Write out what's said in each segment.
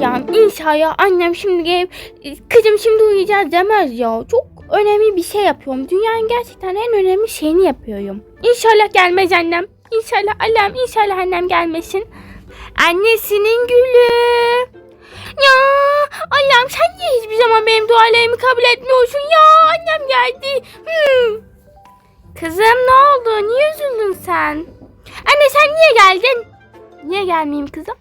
Yani inşallah annem şimdi gelip kızım şimdi uyuyacağız demez ya. Çok önemli bir şey yapıyorum. Dünyanın gerçekten en önemli şeyini yapıyorum. İnşallah gelmez annem. İnşallah Allah'ım inşallah annem gelmesin. Annesinin gülü. Ya Allah'ım sen niye hiçbir zaman benim dualarımı kabul etmiyorsun ya? Annem geldi. Hmm. Kızım ne oldu? Niye üzüldün sen? Anne sen niye geldin? Niye gelmeyeyim kızım?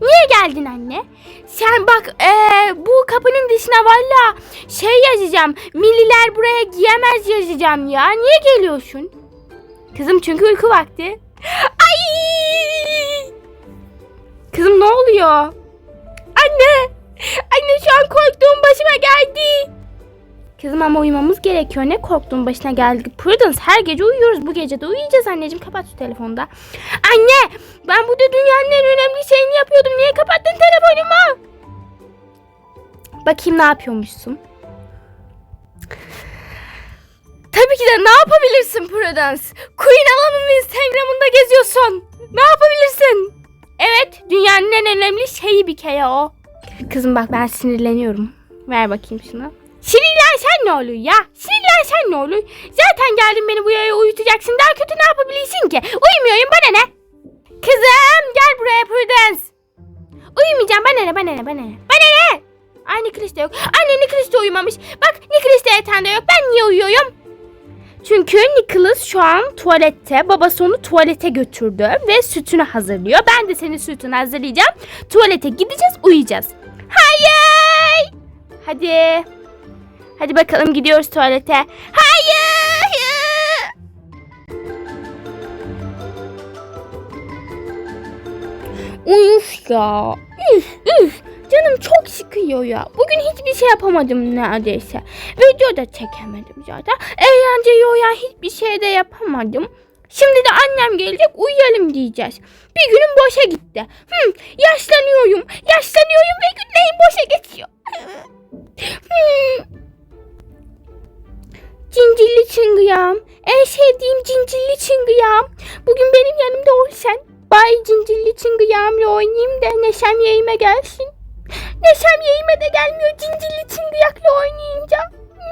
Niye geldin anne? Sen bak eee, bu kapının dışına valla şey yazacağım. Milliler buraya giyemez yazacağım ya. Niye geliyorsun? Kızım çünkü uyku vakti. Ay! Kızım ne oluyor? Anne! Anne şu an korktuğum başıma geldi. Kızım ama uyumamız gerekiyor. Ne korktuğun başına geldi. Prudence her gece uyuyoruz. Bu gece de uyuyacağız anneciğim. Kapat şu telefonda. Anne! Ben burada dünyanın en önemli şeyini yapıyordum. Niye kapattın telefonumu? Bakayım ne yapıyormuşsun. Tabii ki de ne yapabilirsin Prudence? Queen Alan'ın Instagram'ında geziyorsun. Ne yapabilirsin? Evet, dünyanın en önemli şeyi bir kere o. Kızım bak ben sinirleniyorum. Ver bakayım şunu. Sinirlensen ne olur ya? Sinirlensen ne olur? Zaten geldin beni bu yaya uyutacaksın. Daha kötü ne yapabilirsin ki? Uyumuyorum bana ne? Kızım gel buraya Prudence. Uyumayacağım bana ne bana ne bana ne? Bana ne? Ay Nikris de yok. Anne Nikris de uyumamış. Bak Nikris de yatağında yok. Ben niye uyuyorum? Çünkü Nicholas şu an tuvalette. Babası onu tuvalete götürdü ve sütünü hazırlıyor. Ben de senin sütünü hazırlayacağım. Tuvalete gideceğiz, uyuyacağız. Hayır! Hadi. Hadi bakalım gidiyoruz tuvalete. Hayır! Uf ya. Üf üf. Canım çok sıkıyor ya. Bugün hiçbir şey yapamadım neredeyse. Video da çekemedim zaten. Eğlence yoyan hiçbir şey de yapamadım. Şimdi de annem gelecek uyuyalım diyeceğiz. Bir günüm boşa gitti. Hmm, yaşlanıyorum. Yaşlanıyorum ve günlerim boşa geçiyor. Hmm. Cincilli çıngıyam. En sevdiğim cincilli çıngıyam. Bugün benim yanımda ol sen. Bay cincilli çıngıyamla oynayayım da neşem yerime gelsin. Neşem yerime de gelmiyor cincilli çıngıyakla oynayınca.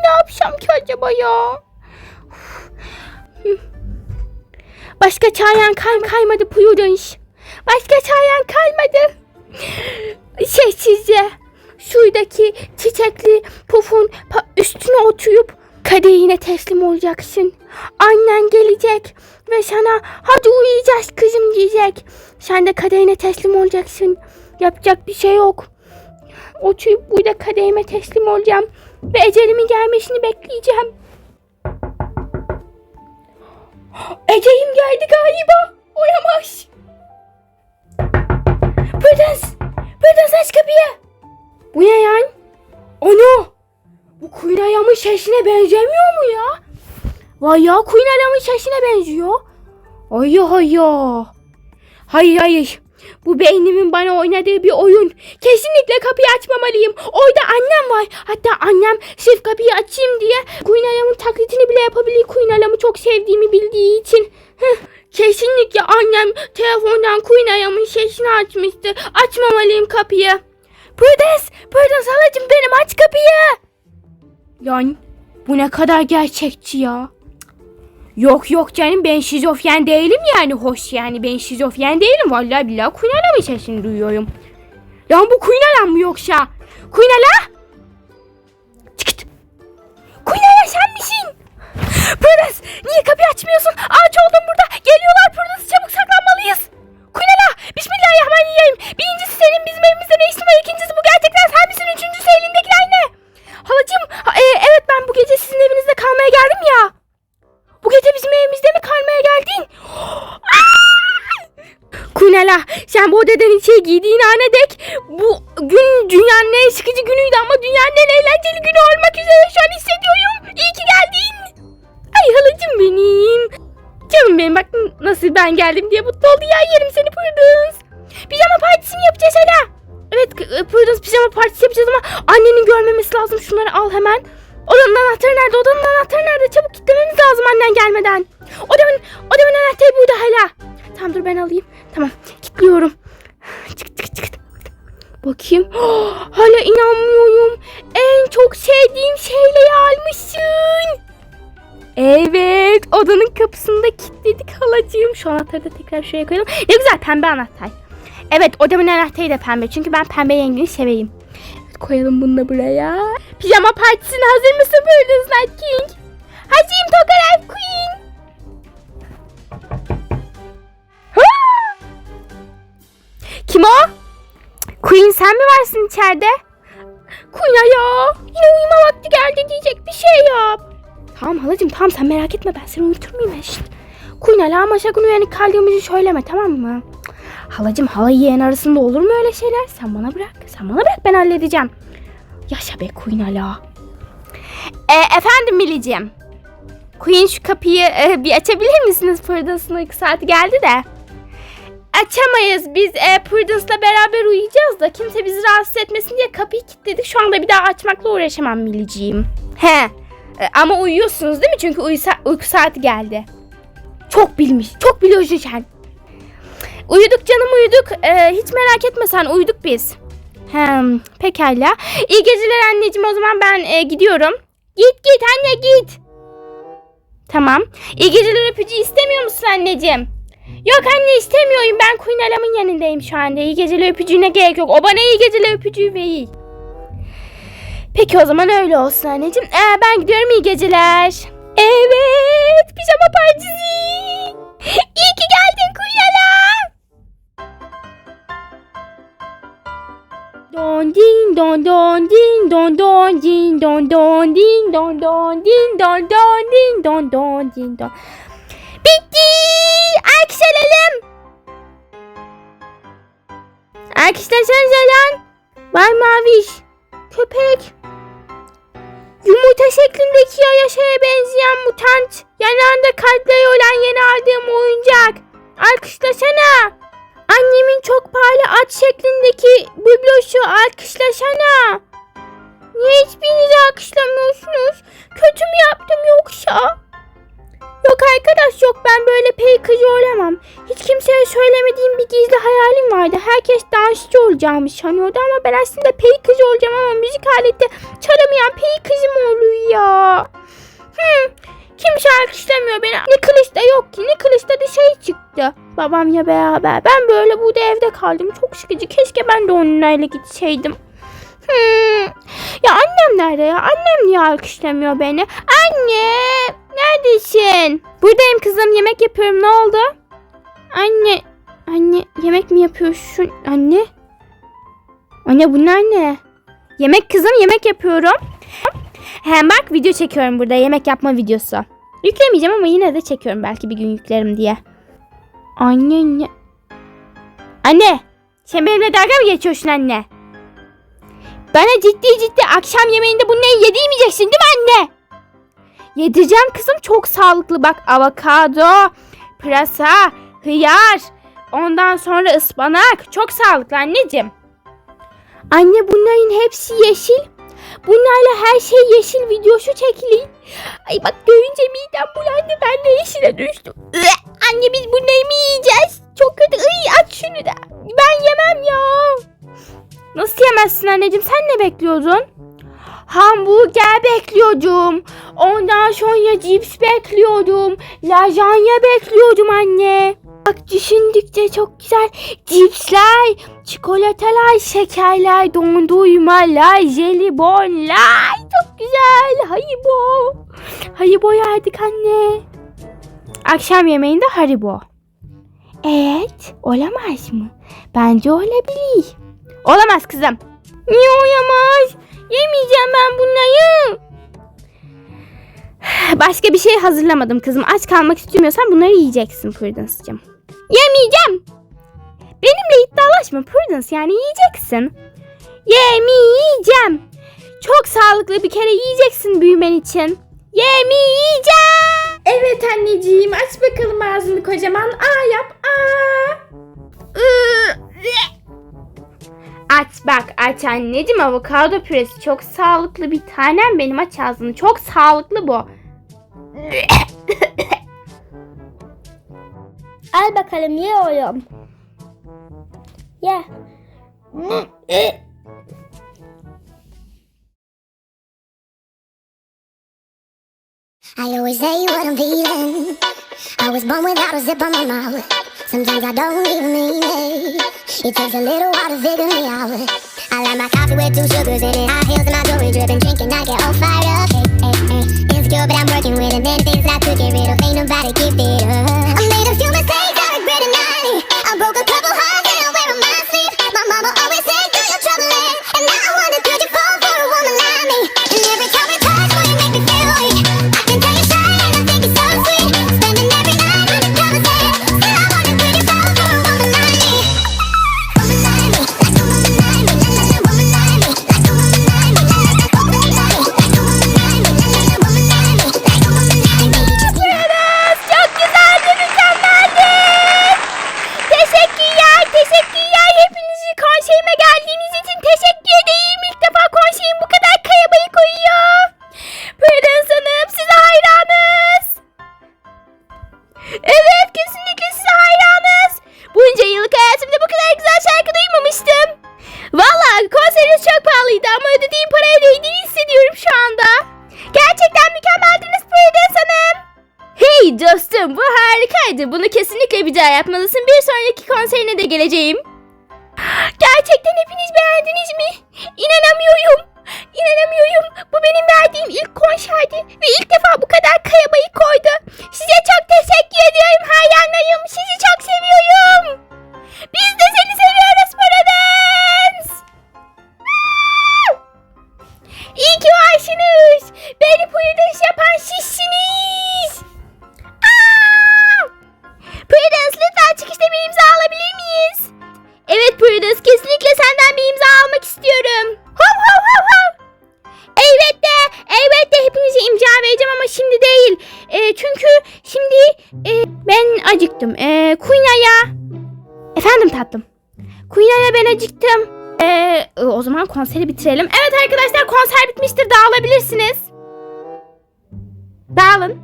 Ne yapacağım ki acaba ya? Başka çayan kay kaymadı Prudence. Başka çayan kalmadı. Sessizce şuradaki çiçekli pufun üstüne oturup kadehine teslim olacaksın. Annen gelecek ve sana hadi uyuyacağız kızım diyecek. Sen de kadehine teslim olacaksın. Yapacak bir şey yok. Oturup burada kadehime teslim olacağım. Ve ecelimin gelmesini bekleyeceğim. Ecelim geldi galiba. Oyamaz. Prudence. Prudence aç kapıyı. Bu ne yani? Ana. Bu Queen Ayam'ın sesine benzemiyor mu ya? Vay ya Queen Ayam'ın sesine benziyor. Ay ay ya. Hayır hayır. Bu beynimin bana oynadığı bir oyun. Kesinlikle kapıyı açmamalıyım. Orada annem var. Hatta annem sırf kapıyı açayım diye Queen Alarm'ın taklitini bile yapabilir. Queen Alarm'ı çok sevdiğimi bildiği için. Kesinlikle annem telefondan Queen Alarm'ın sesini açmıştı. Açmamalıyım kapıyı. Prudence, Prudence halacığım benim aç kapıyı. Yani bu ne kadar gerçekçi ya. Yok yok canım ben şizofren değilim yani hoş yani ben şizofren değilim vallahi billahi Queen Alarm'ın sesini duyuyorum. Ya bu Queen Alarm mı yoksa? Queen Alarm? Çıkıt. Queen Alarm sen misin? Prudence niye kapıyı açmıyorsun? Ağaç oldum burada. Geliyorlar Prudence çabuk saklanmalıyız. Queen Alarm bismillahirrahmanirrahim. Birincisi senin bizim evimizde ne işin var? İkincisi bu gerçekten sen misin? Üçüncüsü elindekiler ne? Halacığım ha, e, evet ben bu gece sizin evinizde kalmaya geldim ya. Bu gece bizim evimizde mi kalmaya geldin? Kunela sen bu odadan içeri giydiğin ana dek bu gün dünyanın en sıkıcı günüydü ama dünyanın en eğlenceli günü olmak üzere şu an hissediyorum. İyi ki geldin. Ay halacım benim. Canım benim bak nasıl ben geldim diye mutlu oldu ya yerim seni Prudence. Pijama partisini yapacağız hala. Evet e, Prudence pijama partisi yapacağız ama annenin görmemesi lazım. Şunları al hemen. Odanın anahtarı nerede? Odanın anahtarı nerede? Çabuk gitmemiz lazım annen gelmeden. Odamın, odamın anahtarı burada hala. Tamam dur ben alayım. Tamam kilitliyorum. Çık çık çık. Bakayım. hala inanmıyorum. En çok sevdiğim şeyleri almışsın. Evet, odanın kapısını da kilitledik halacığım. Şu anahtarı da tekrar şuraya koyalım. Ne güzel pembe anahtar. Evet, odamın anahtarı da pembe. Çünkü ben pembe rengini seveyim. Koyalım bunu da buraya. Pijama partisine hazır mısın Burners Night King? Hazırım Tokarev Queen. Ha! Kim o? Queen sen mi varsın içeride? Queen ya. Yine uyuma vakti geldi diyecek bir şey yap. Tamam halacığım tamam sen merak etme ben seni uyuturmayayım işte. Queen hala ama sakın uyanık kaldığımızı söyleme tamam mı? Halacığım hala yeğen arasında olur mu öyle şeyler? Sen bana bırak. Sen bana bırak ben halledeceğim. Yaşa be Queen hala. E, efendim Milli'ciğim. Queen şu kapıyı e, bir açabilir misiniz? Prudence'ın uyku saati geldi de. Açamayız. Biz e, Prudence'la beraber uyuyacağız da kimse bizi rahatsız etmesin diye kapıyı kilitledik. Şu anda bir daha açmakla uğraşamam Milli'ciğim. He. E, ama uyuyorsunuz değil mi? Çünkü uyusa, uyku saati geldi. Çok bilmiş. Çok sen. Uyuduk canım uyuduk. E, hiç merak etme sen uyuduk biz. Hem pekala. İyi geceler anneciğim o zaman ben e, gidiyorum. Git git anne git. Tamam. İyi geceler öpücüğü istemiyor musun anneciğim? Yok anne istemiyorum. Ben Queen Alam'ın yanındayım şu anda. İyi geceler öpücüğüne gerek yok. O bana iyi geceler öpücüğü verir. Peki o zaman öyle olsun anneciğim. Ee, ben gidiyorum iyi geceler. Evet. Pijama partisi. İyi ki geldin Queen Alam. Don din don don din don don din don don din don don din don don din don don din don. Bitti. Alkışlayalım. Alkışlasanıza lan. Bay Maviş. Köpek. Yumurta şeklindeki yaşaya benzeyen mutant. Yanağında kalpleri olan yeni aldığım oyuncak. Alkışlasana. Annemin çok pahalı at şeklindeki bibloşu alkışlasana. Niye hiçbiriniz alkışlamıyorsunuz? Kötü mü yaptım yoksa? Yok arkadaş yok ben böyle peykıcı olamam. Hiç kimseye söylemediğim bir gizli hayalim vardı. Herkes dansçı olacağımı sanıyordu ama ben aslında peykıcı olacağım ama müzik aleti çalamayan peykıcı mı oluyor ya? Hmm, kimse alkışlamıyor beni. Kılıçta yok ki kılıçta dışarı çıktı. Babamla beraber. Ben böyle burada evde kaldım. Çok sıkıcı. Keşke ben de onunla gitseydim. Hmm. Ya annem nerede ya? Annem niye alkışlamıyor beni? Anne! Neredesin? Buradayım kızım. Yemek yapıyorum. Ne oldu? Anne. Anne yemek mi yapıyorsun? Anne. Anne bunlar ne? Yemek kızım yemek yapıyorum. Bak video çekiyorum burada. Yemek yapma videosu. Yüklemeyeceğim ama yine de çekiyorum. Belki bir gün yüklerim diye. Anne ne? Anne. Sen benimle dalga mı geçiyorsun anne? Bana ciddi ciddi akşam yemeğinde bunları yedirmeyeceksin değil mi anne? Yedireceğim kızım çok sağlıklı bak avokado, pırasa, hıyar, ondan sonra ıspanak çok sağlıklı anneciğim. Anne bunların hepsi yeşil. Bunlarla her şey yeşil videosu çekili. Ay bak görünce midem bulandı ben de yeşile düştüm. Anne biz bunları mı yiyeceğiz? Çok kötü. Iy, aç şunu da. Ben yemem ya. Nasıl yemezsin anneciğim? Sen ne bekliyordun? Hamburger bekliyordum. Ondan sonra cips bekliyordum. Lazanya bekliyordum anne. Bak düşündükçe çok güzel cipsler, çikolatalar, şekerler, dondurmalar, jelibonlar. Çok güzel. Haribo. Haribo yerdik anne. Akşam yemeğinde Haribo. Evet, olamaz mı? Bence olabilir. Olamaz kızım. Niye olamaz? Yemeyeceğim ben bunları. Başka bir şey hazırlamadım kızım. Aç kalmak istemiyorsan bunları yiyeceksin Prudence'cığım. Yemeyeceğim. Benimle iddialaşma Prudence yani yiyeceksin. Yemeyeceğim. Çok sağlıklı bir kere yiyeceksin büyümen için. Yemeyeceğim. Evet anneciğim aç bakalım ağzını kocaman. Aa yap. Iı, Aç bak aç anneciğim avokado püresi çok sağlıklı bir tanem benim aç ağzını çok sağlıklı bu. Al bakalım ye oğlum. Ye. I always say what I'm feeling. I was born without a zip on my mouth. Sometimes I don't even mean it. It takes a little while to figure me out. I like my coffee with two sugars in it. High heels and my jewelry dripping, drinking. I get all fired up. Hey, hey, hey. Insecure, but I'm working with it. Then things I could get rid of. Ain't nobody keep it up. I made a few mistakes, I regret it none. I broke a couple hearts and I wear on my sleeve. My mama always Evet kesinlikle size hayranız. Bunca yıllık hayatımda bu kadar güzel şarkı duymamıştım. Valla konseriniz çok pahalıydı ama ödediğim paraya değdiğini hissediyorum şu anda. Gerçekten mükemmeldiniz Prudence Hanım. Hey dostum bu harikaydı. Bunu kesinlikle bir daha yapmalısın. Bir sonraki konserine de geleceğim. Gerçekten hepiniz beğendiniz mi? İnanamıyorum. İnanamıyorum. Bu benim verdiğim ilk konserdi. Ve ilk defa bu kadar kayabayı koydu. Size çok teşekkür ediyorum hayranlarım. Sizi çok seviyorum. Biz de seni seviyoruz Prudence. Dağılın.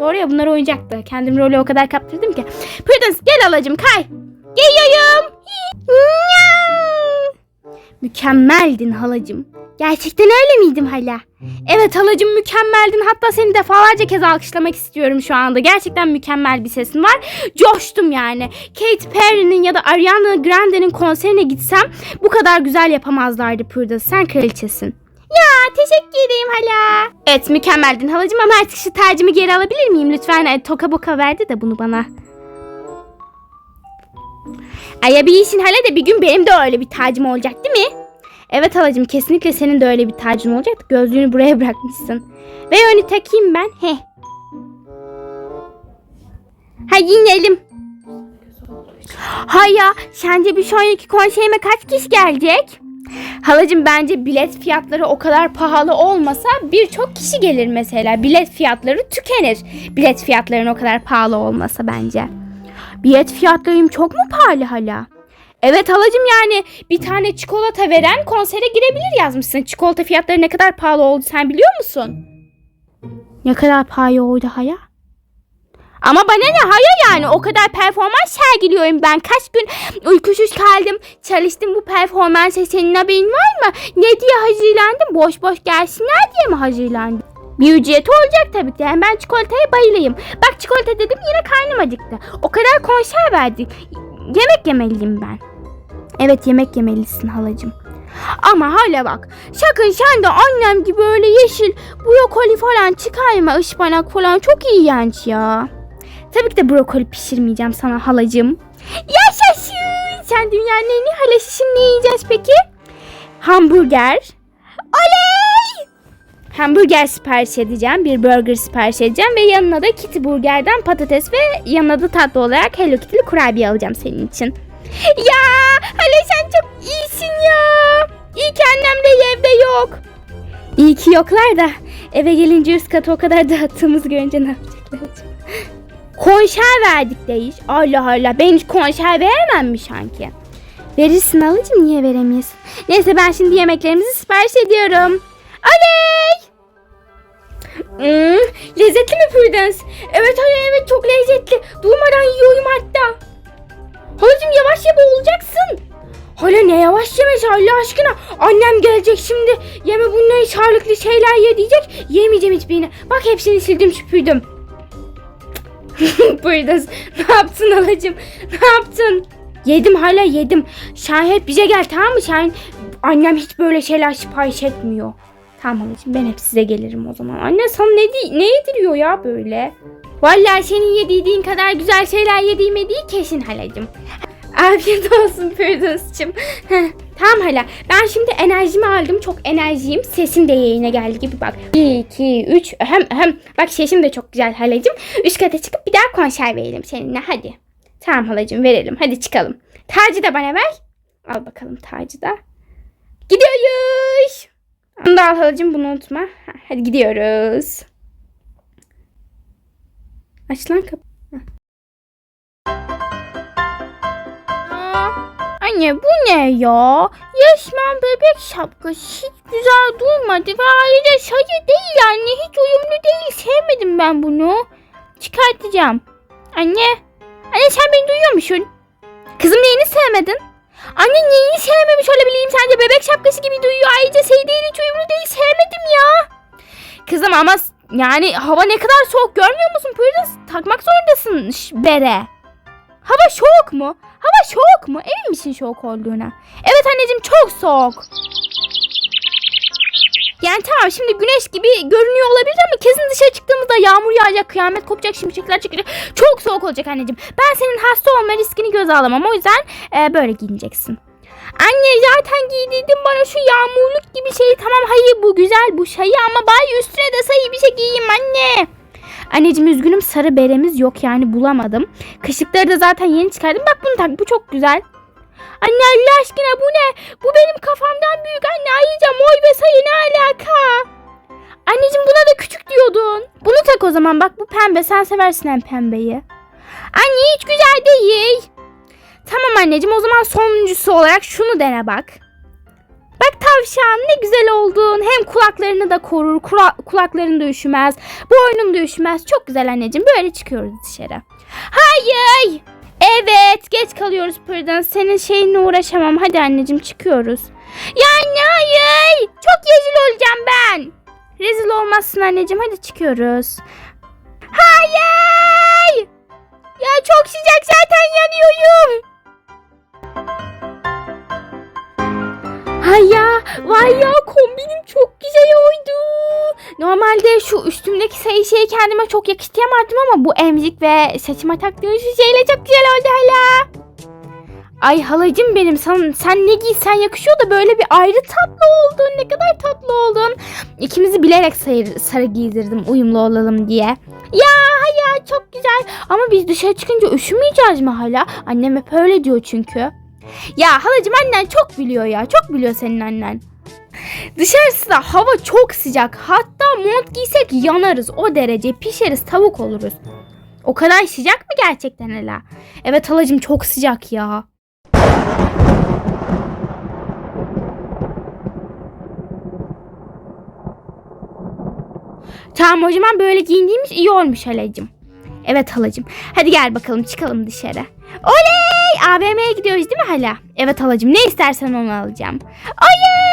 Doğru ya bunlar oyuncaktı. Kendim rolü o kadar kaptırdım ki. Prudence gel alacım kay. Geliyorum. Mükemmeldin halacım. Gerçekten öyle miydim hala? Evet halacım mükemmeldin. Hatta seni defalarca kez alkışlamak istiyorum şu anda. Gerçekten mükemmel bir sesin var. Coştum yani. Katy Perry'nin ya da Ariana Grande'nin konserine gitsem bu kadar güzel yapamazlardı Prudence. Sen kraliçesin. Ya teşekkür ederim hala. Evet mükemmeldin halacım ama artık şu tacımı geri alabilir miyim lütfen? Ay, toka boka verdi de bunu bana. Ay bir işin hala da bir gün benim de öyle bir tacım olacak değil mi? Evet halacım kesinlikle senin de öyle bir tacın olacak. Gözlüğünü buraya bırakmışsın. Ve onu takayım ben. He. Hadi inelim. Hay ya sence bir sonraki konserime kaç kişi gelecek? Halacım bence bilet fiyatları o kadar pahalı olmasa birçok kişi gelir mesela. Bilet fiyatları tükenir. Bilet fiyatlarının o kadar pahalı olmasa bence. Bilet fiyatlarım çok mu pahalı hala? Evet halacım yani bir tane çikolata veren konsere girebilir yazmışsın. Çikolata fiyatları ne kadar pahalı oldu sen biliyor musun? Ne kadar pahalı oldu haya? Ama bana ne haya yani o kadar performans sergiliyorum ben. Kaç gün uykusuz kaldım. Çalıştım bu performansa senin haberin var mı? Ne diye hazırlandım? Boş boş gelsinler diye mi hazırlandım? Bir ücreti olacak tabii ki. Yani ben çikolataya bayılayım. Bak çikolata dedim yine karnım acıktı. O kadar konser verdik. Yemek yemeliyim ben. Evet yemek yemelisin halacığım. Ama hala bak sakın sen de annem gibi öyle yeşil brokoli falan çıkarma ıspanak falan çok iğrenç ya. Tabii ki de brokoli pişirmeyeceğim sana halacığım. Yaşasın. Sen dünyanın en iyi halası ne yiyeceğiz peki? Hamburger. Oley! Hamburger sipariş edeceğim. Bir burger sipariş edeceğim. Ve yanına da Kitty Burger'den patates ve yanına da tatlı olarak Hello Kitty'li kurabiye alacağım senin için. Ya Hale sen çok iyisin ya. İyi ki annem de evde yok. İyi ki yoklar da Eve gelince üst katı o kadar dağıttığımızı görünce ne yapacaklar acaba? Konşer verdik deyiş. Allah Allah ben hiç konşer veremem mi sanki? Verirsin alıcım niye veremiyorsun? Neyse ben şimdi yemeklerimizi sipariş ediyorum. Oley! Hmm, lezzetli mi Prudence? Evet hayır evet çok lezzetli. Durmadan yiyorum hatta. Halacığım yavaş ye boğulacaksın. Hala ne yavaş yemesi Allah aşkına. Annem gelecek şimdi. Yeme bunları sağlıklı şeyler ye diyecek. Yemeyeceğim hiçbirini. Bak hepsini sildim süpürdüm. Prudence ne yaptın halacığım? Ne yaptın? Yedim hala yedim. Şahin bize gel tamam mı Şahin? Annem hiç böyle şeyler sipariş etmiyor. Tamam halacığım ben hep size gelirim o zaman. Anne sana ne, ne yediriyor ya böyle? Vallahi senin yediğin kadar güzel şeyler yediğime değil kesin halacığım. Afiyet olsun. Heh, tamam hala. Ben şimdi enerjimi aldım. Çok enerjiyim. Sesim de yayına geldi gibi bak. 1, 2, 3. Ahem, ahem. Bak sesim de çok güzel halacığım. Üst kata çıkıp bir daha konser verelim seninle. Hadi. Tamam halacığım verelim. Hadi çıkalım. Tacı da bana ver. Al bakalım tacı da. Gidiyoruz. Bunu da al halacığım bunu unutma. Ha, Hadi gidiyoruz. Aç lan kapı. Anne bu ne ya? Resmen bebek şapkası hiç güzel durmadı ve ayrıca sayı değil anne hiç uyumlu değil sevmedim ben bunu. Çıkartacağım. Anne, anne sen beni duyuyor musun? Kızım neyini sevmedin? Anne neyini sevmemiş olabileyim sence bebek şapkası gibi duyuyor ayrıca şey değil hiç uyumlu değil sevmedim ya. Kızım ama yani hava ne kadar soğuk görmüyor musun? Prudence takmak zorundasın bere. Hava soğuk mu? Hava soğuk mu? Emin misin soğuk olduğuna? Evet anneciğim çok soğuk. Yani tamam şimdi güneş gibi görünüyor olabilir ama kesin dışarı çıktığımızda yağmur yağacak, kıyamet kopacak, şimşekler çekecek. Çok soğuk olacak anneciğim. Ben senin hasta olma riskini göze alamam. O yüzden e, böyle giyineceksin. Anne zaten giydirdin bana şu yağmurluk gibi şeyi. Tamam hayır bu güzel bu şeyi ama bari üstüne de sayı bir şey giyeyim anne. Anneciğim üzgünüm sarı beremiz yok yani bulamadım. Kışlıkları da zaten yeni çıkardım. Bak bunu tak bu çok güzel. Anne Allah aşkına bu ne? Bu benim kafamdan büyük anne. Ayrıca mor ve sayı ne alaka? Anneciğim buna da küçük diyordun. Bunu tak o zaman bak bu pembe. Sen seversin hem pembeyi. Anne hiç güzel değil. Tamam anneciğim o zaman sonuncusu olarak şunu dene bak. Bak tavşan ne güzel oldun. Hem kulaklarını da korur. kula- kulakların da üşümez. Boynun da üşümez. Çok güzel anneciğim. Böyle çıkıyoruz dışarı. Hayır. Evet geç kalıyoruz Prudence. Senin şeyinle uğraşamam. Hadi anneciğim çıkıyoruz. Ya anne hayır. Çok rezil olacağım ben. Rezil olmazsın anneciğim. Hadi çıkıyoruz. Hayır. Ya çok sıcak zaten yanıyorum. Hay ya, vay ya kombinim çok güzel oldu. Normalde şu üstümdeki sayı şeyi kendime çok yakıştıramadım ama bu emzik ve saçıma taktığım şu şeyle çok güzel oldu hala. Ay halacım benim sen, sen ne giysen yakışıyor da böyle bir ayrı tatlı oldun. Ne kadar tatlı oldun. İkimizi bilerek sarı, sarı giydirdim uyumlu olalım diye. Ya ya çok güzel ama biz dışarı çıkınca üşümeyeceğiz mi hala? Annem hep öyle diyor çünkü. Ya halacım annen çok biliyor ya. Çok biliyor senin annen. Dışarısı hava çok sıcak. Hatta mont giysek yanarız. O derece pişeriz tavuk oluruz. O kadar sıcak mı gerçekten hala? Evet halacım çok sıcak ya. Tamam o zaman böyle giyindiğimiz iyi olmuş halacım. Evet halacım. Hadi gel bakalım çıkalım dışarı. Oley! AVM'ye gidiyoruz değil mi hala? Evet halacım ne istersen onu alacağım. Oley!